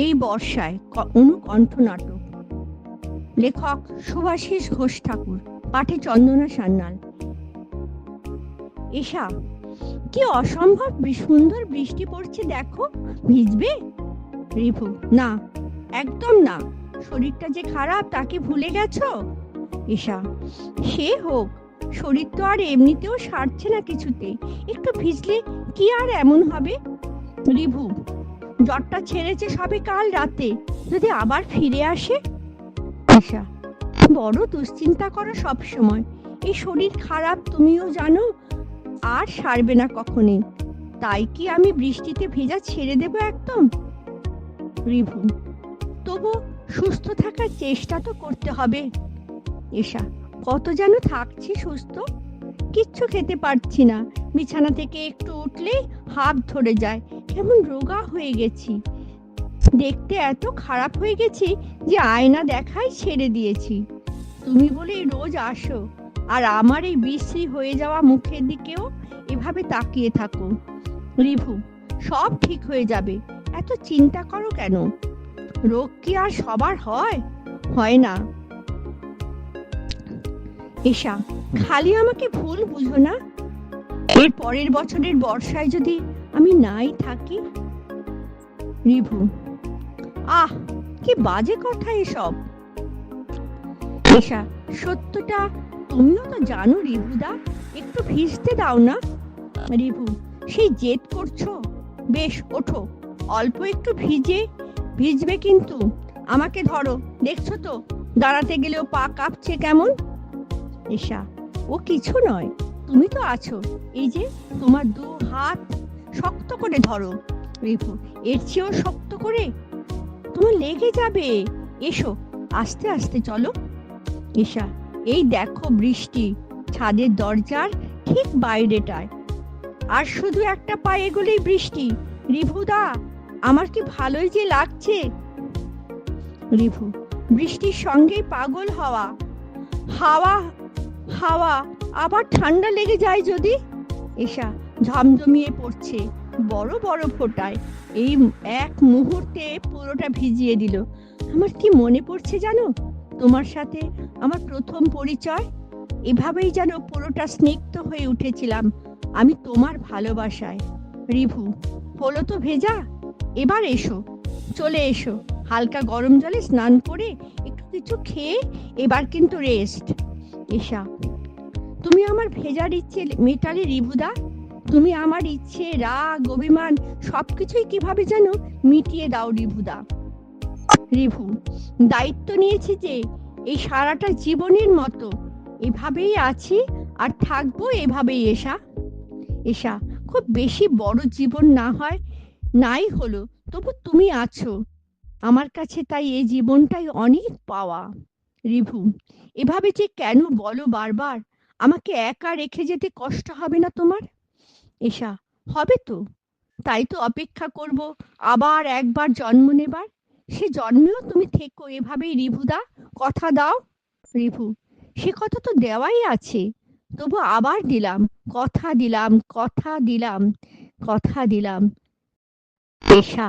এই বর্ষায় অনুকণ্ঠ নাটক। লেখক সুভাষিস ঘোষ ঠাকুর, পাঠে চন্দনা সান্যাল। এসা, কি অসম্ভব সুন্দর বৃষ্টি পড়ছে দেখো, ভিজবে? রিভু না, একদম না, শরীরটা যে খারাপ তাকে ভুলে গেছো? এশা সে হোক, শরীর তো আর এমনিতেও সারছে না কিছুতে, একটু ভিজলে কি আর এমন হবে? রিভু জ্বরটা ছেড়েছে সবে কাল রাতে। যদি আবার ফিরে আসে? আশা বড় দুশ্চিন্তা করো সব সময়। এই শরীর খারাপ, তুমিও জানো, আর সারবে না কখনই। তাই কি আমি বৃষ্টিতে ভেজা ছেড়ে দেবো একদম? রিভু, তবু সুস্থ থাকার চেষ্টা তো করতে হবে। এসা কত যেন থাকছি সুস্থ। কিচ্ছু খেতে পারছি না। বিছানা থেকে একটু উঠলেই হাত ধরে যায়। কেমন রোগা হয়ে গেছি। দেখতে এত খারাপ হয়ে গেছি যে আয়না দেখাই ছেড়ে দিয়েছি। তুমি বলে রোজ আসো। আর আমার এই বিশ্রী হয়ে যাওয়া মুখের দিকেও এভাবে তাকিয়ে থাকো। রিভু, সব ঠিক হয়ে যাবে। এত চিন্তা করো কেন? রোগ কি আর সবার হয়? হয় না। এসা খালি আমাকে ভুল বুঝো না। এর পরের বছরের বর্ষায় যদি আমি নাই থাকি? রিভু আহ কি বাজে কথা এসব। এসা সত্যটা তুমিও তো জানো রিভুদা একটু ভিজতে দাও না। রিভু সেই জেদ করছ? বেশ ওঠো অল্প একটু ভিজে। ভিজবে কিন্তু। আমাকে ধরো দেখছ তো? দাঁড়াতে গেলেও পা কাঁপছে কেমন? এসা ও কিছু নয়। তুমি তো আছো। এই যে তোমার দু হাত শক্ত করে ধরো। রিভু এর চেয়েও শক্ত করে? তোমার লেগে যাবে। এসো, আস্তে আস্তে চলো। ঈশা এই দেখো বৃষ্টি। ছাদের দরজার ঠিক বাইরেটায়। আর শুধু একটা পা এগুলোই বৃষ্টি। রিভুদা আমার কি ভালোই যে লাগছে। রিভু বৃষ্টির সঙ্গেই পাগল হওয়া। হাওয়া হাওয়া আবার ঠান্ডা লেগে যায় যদি? এসা ঝমঝমিয়ে পড়ছে, বড় বড় ফোটায়। এই এক মুহূর্তে পুরোটা ভিজিয়ে দিল। আমার কি মনে পড়ছে জানো? তোমার সাথে আমার প্রথম পরিচয়? এভাবেই যেন পুরোটা স্নিগ্ধ হয়ে উঠেছিলাম আমি তোমার ভালোবাসায়। রিভু, হলো তো ভেজা? এবার এসো, চলে এসো। হালকা গরম জলে স্নান করে একটু কিছু খেয়ে এবার কিন্তু রেস্ট এসা তুমি আমার ভেজার ইচ্ছে মেটালে রিভুদা? তুমি আমার ইচ্ছে, রাগ, অভিমান, সবকিছুই কীভাবে যেন মিটিয়ে দাও রিভুদা? রিভু, দায়িত্ব নিয়েছি যে এই সারাটা জীবনের মতো এভাবেই আছি আর থাকব এভাবেই এসা এসা খুব বেশি বড় জীবন না হয়, নাই হলো তবু তুমি আছো। আমার কাছে তাই এই জীবনটাই অনেক পাওয়া। রিভু, এভাবে যে কেন বলো বারবার? আমাকে একা রেখে যেতে কষ্ট হবে না তোমার? এসা হবে তো। তাই তো অপেক্ষা করব আবার একবার জন্ম নেবার। সে জন্মেও তুমি থেকো এভাবেই রিভুদা, কথা দাও। রিভু, সে কথা তো দেওয়াই আছে। তবু আবার দিলাম, কথা দিলাম কথা দিলাম কথা দিলাম। এশা